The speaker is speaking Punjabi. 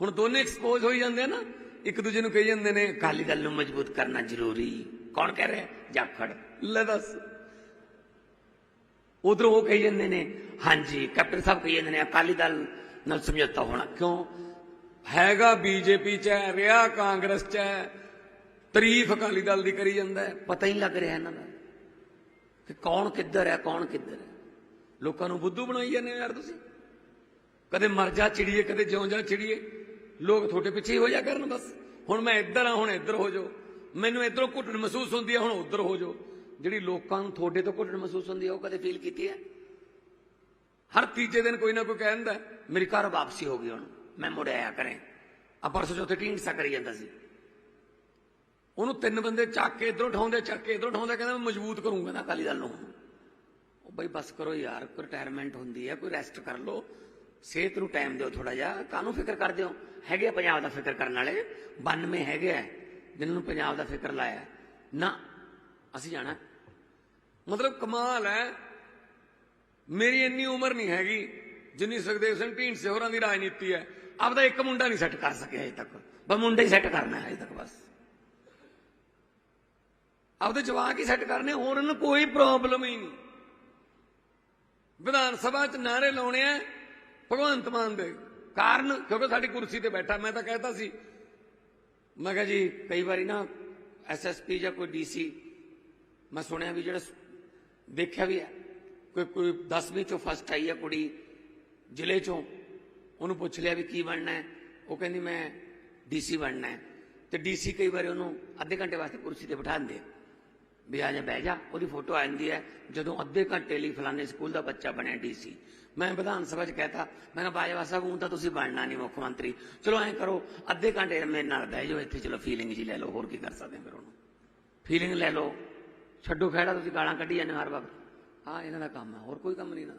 ਹੁਣ ਦੋਨੇ ਐਕਸਪੋਜ਼ ਹੋਈ ਜਾਂਦੇ ਨਾ, ਇੱਕ ਦੂਜੇ ਨੂੰ ਕਹੀ ਜਾਂਦੇ ਨੇ, ਅਕਾਲੀ ਦਲ ਨੂੰ ਮਜ਼ਬੂਤ ਕਰਨਾ ਜ਼ਰੂਰੀ। ਕੌਣ ਕਹਿ ਰਿਹਾ? ਜਾਖੜ। ਲੈ ਦੱਸ। ਉਧਰੋਂ ਉਹ ਕਹੀ ਜਾਂਦੇ ਨੇ, ਹਾਂਜੀ। ਕੈਪਟਨ ਸਾਹਿਬ ਕਹੀ ਜਾਂਦੇ ਨੇ, ਅਕਾਲੀ ਦਲ ਨਾਲ ਸਮਝੌਤਾ ਹੋਣਾ। ਕਿਉਂ? ਹੈਗਾ ਬੀਜੇਪੀ ਚ ਹੈ, ਰਿਹਾ ਕਾਂਗਰਸ ਚ ਹੈ, ਤਾਰੀਫ ਅਕਾਲੀ ਦਲ ਦੀ ਕਰੀ ਜਾਂਦਾ ਪਤਾ ਹੀ ਲੱਗ ਰਿਹਾ ਇਹਨਾਂ ਦਾ ਕਿ ਕੌਣ ਕਿੱਧਰ ਹੈ, ਕੌਣ ਕਿੱਧਰ ਹੈ। ਲੋਕਾਂ ਨੂੰ ਬੁੱਧੂ ਬਣਾਈ ਜਾਂਦੇ ਹੋ ਯਾਰ ਤੁਸੀਂ। ਕਦੇ ਮਰ ਜਾ, ਚਿੜੀਏ, ਕਦੇ ਜਿਉਂ ਜਾ, ਚਿੜੀਏ। ਲੋਕ ਤੁਹਾਡੇ ਪਿੱਛੇ ਹੋ ਜਾ ਕਰਨ ਬਸ। ਹੁਣ ਮੈਂ ਇੱਧਰ ਆ ਹੁਣ ਇੱਧਰ ਹੋ ਜਾਓ। ਮੈਨੂੰ ਇੱਧਰੋਂ ਘੁੱਟਣ ਮਹਿਸੂਸ ਹੁੰਦੀ ਹੈ ਹੁਣ ਉੱਧਰ ਹੋ ਜਾਓ। ਜਿਹੜੀ ਲੋਕਾਂ ਨੂੰ ਤੁਹਾਡੇ ਤੋਂ ਘੁੱਟਣ ਮਹਿਸੂਸ ਹੁੰਦੀ ਹੈ ਉਹ ਕਦੇ ਫੀਲ ਕੀਤੀ ਹੈ? ਹਰ ਤੀਜੇ ਦਿਨ ਕੋਈ ਨਾ ਕੋਈ ਕਹਿੰਦਾ ਮੇਰੀ ਘਰ ਵਾਪਸੀ ਹੋ ਗਈ ਹੁਣ, ਮੈਂ ਮੁੜ ਆਇਆ ਕਰੇ। ਆ ਪਰਸੋਂ ਚੌਥੇ ਢੀਂਡਸਾ ਕਰੀ ਜਾਂਦਾ ਸੀ। ਉਹਨੂੰ ਤਿੰਨ ਬੰਦੇ ਚੱਕ ਕੇ ਇਧਰੋਂ ਉਠਾਉਂਦੇ, ਚੱਕ ਕੇ ਇਧਰੋਂ ਉਠਾਉਂਦੇ, ਕਹਿੰਦਾ, ਮੈਂ ਮਜ਼ਬੂਤ ਕਰੂੰਗਾ ਨਾ ਅਕਾਲੀ ਦਲ ਨੂੰ। ਉਹ ਬਈ, ਬਸ ਕਰੋ ਯਾਰ, ਕੋਈ ਰਿਟਾਇਰਮੈਂਟ ਹੁੰਦੀ ਹੈ, ਕੋਈ ਰੈਸਟ ਕਰ ਲਓ। ਸਿਹਤ ਨੂੰ ਟਾਈਮ ਦਿਓ ਥੋੜਾ ਜਿਹਾ, ਕਾਹਨੂੰ ਫਿਕਰ ਕਰਦੇ ਹੋ? ਹੈਗੇ ਆ ਪੰਜਾਬ ਦਾ ਫਿਕਰ ਕਰਨ ਵਾਲੇ 92 ਹੈਗੇ ਆ, ਜਿਨ੍ਹਾਂ ਨੂੰ ਪੰਜਾਬ ਦਾ ਫਿਕਰ ਲਾਇਆ। ਨਾ, ਅਸੀਂ ਜਾਣਾ। ਮਤਲਬ ਕਮਾਲ ਹੈ। ਮੇਰੀ ਇੰਨੀ ਉਮਰ ਨਹੀਂ ਹੈਗੀ, ਜਿੰਨੀ ਸੁਖਦੇਵ ਸਿੰਘ ਢੀਂਡਸੇ ਹੋਰਾਂ ਦੀ ਰਾਜਨੀਤੀ ਹੈ। ਆਪਦਾ ਇੱਕ ਮੁੰਡਾ ਨਹੀਂ ਸੈੱਟ ਕਰ ਸਕਿਆ ਅਜੇ ਤੱਕ। ਬਸ ਮੁੰਡਾ ਹੀ ਸੈੱਟ ਕਰਨਾ ਹੈ ਅਜੇ ਤੱਕ ਬਸ। ਆਪਦੇ ਜਵਾਕ ਹੀ ਸੈੱਟ ਕਰਨੇ, ਹੋਰ ਉਹਨੂੰ ਕੋਈ ਪ੍ਰੋਬਲਮ ਹੀ ਨਹੀਂ। ਵਿਧਾਨ ਸਭਾ ਚ ਨਾਰੇ ਲਾਉਣੇ ਆ ਭਗਵੰਤ ਮਾਨ ਦੇ ਕਾਰਨ, ਕਿਉਂਕਿ ਸਾਡੀ ਕੁਰਸੀ ਤੇ ਬੈਠਾ, ਮੈਂ ਤਾਂ ਕਹਿਤਾ ਸੀ। ਮੈਂ ਕਿਹਾ ਜੀ, ਕਈ ਵਾਰੀ ਨਾ ਐਸਐਸਪੀ ਜਾਂ ਕੋਈ ਡੀਸੀ ਮੈਂ ਸੁਣਿਆ ਵੀ ਜਿਹੜਾ ਦੇਖਿਆ ਵੀ ਹੈ, ਕੋਈ ਕੋਈ 10ਵੀਂ ਚੋਂ ਫਸਟ ਆਈ ਹੈ ਕੁੜੀ ਜ਼ਿਲ੍ਹੇ ਚੋਂ, ਉਹਨੂੰ ਪੁੱਛ ਲਿਆ ਵੀ ਕੀ ਬਣਨਾ ਹੈ, ਉਹ ਕਹਿੰਦੀ ਮੈਂ ਡੀਸੀ ਬਣਨਾ ਹੈ। ਤੇ ਡੀਸੀ ਕਈ ਵਾਰੀ ਉਹਨੂੰ ਅੱਧੇ ਘੰਟੇ ਵਾਸਤੇ ਕੁਰਸੀ ਤੇ ਬਿਠਾ ਦਿੰਦੇ ਆ। ਵੀ ਆ ਜਾ, ਬਹਿ ਜਾ। ਉਹਦੀ ਫੋਟੋ ਆ ਜਾਂਦੀ ਹੈ ਜਦੋਂ ਅੱਧੇ ਘੰਟੇ ਲਈ ਫਲਾਣੇ ਸਕੂਲ ਦਾ ਬੱਚਾ ਬਣਿਆ ਡੀਸੀ। ਮੈਂ ਵਿਧਾਨ ਸਭਾ 'ਚ ਕਹਿਤਾ, ਮੈਂ ਕਿਹਾ ਬਾਜਵਾ ਸਾਹਿਬ ਹੁਣ ਤਾਂ ਤੁਸੀਂ ਬਣਨਾ ਨਹੀਂ ਮੁੱਖ ਮੰਤਰੀ। ਚਲੋ ਐਂ ਕਰੋ, ਅੱਧੇ ਘੰਟੇ ਮੇਰੇ ਨਾਲ ਬਹਿ ਜਾਓ ਇੱਥੇ, ਚਲੋ ਫੀਲਿੰਗ ਜੀ ਲੈ ਲਓ, ਹੋਰ ਕੀ ਕਰ ਸਕਦੇ ਫਿਰ ਉਹਨੂੰ ਫੀਲਿੰਗ ਲੈ ਲਓ। ਛੱਡੋ ਖਹਿੜਾ, ਤੁਸੀਂ ਗਾਲਾਂ ਕੱਢੀ ਜਾਂਦੇ ਹੋ ਹਰ ਵਕਤ। ਹਾਂ, ਇਹਨਾਂ ਦਾ ਕੰਮ ਹੈ ਹੋਰ ਕੋਈ ਕੰਮ ਨਹੀਂ ਨਾ।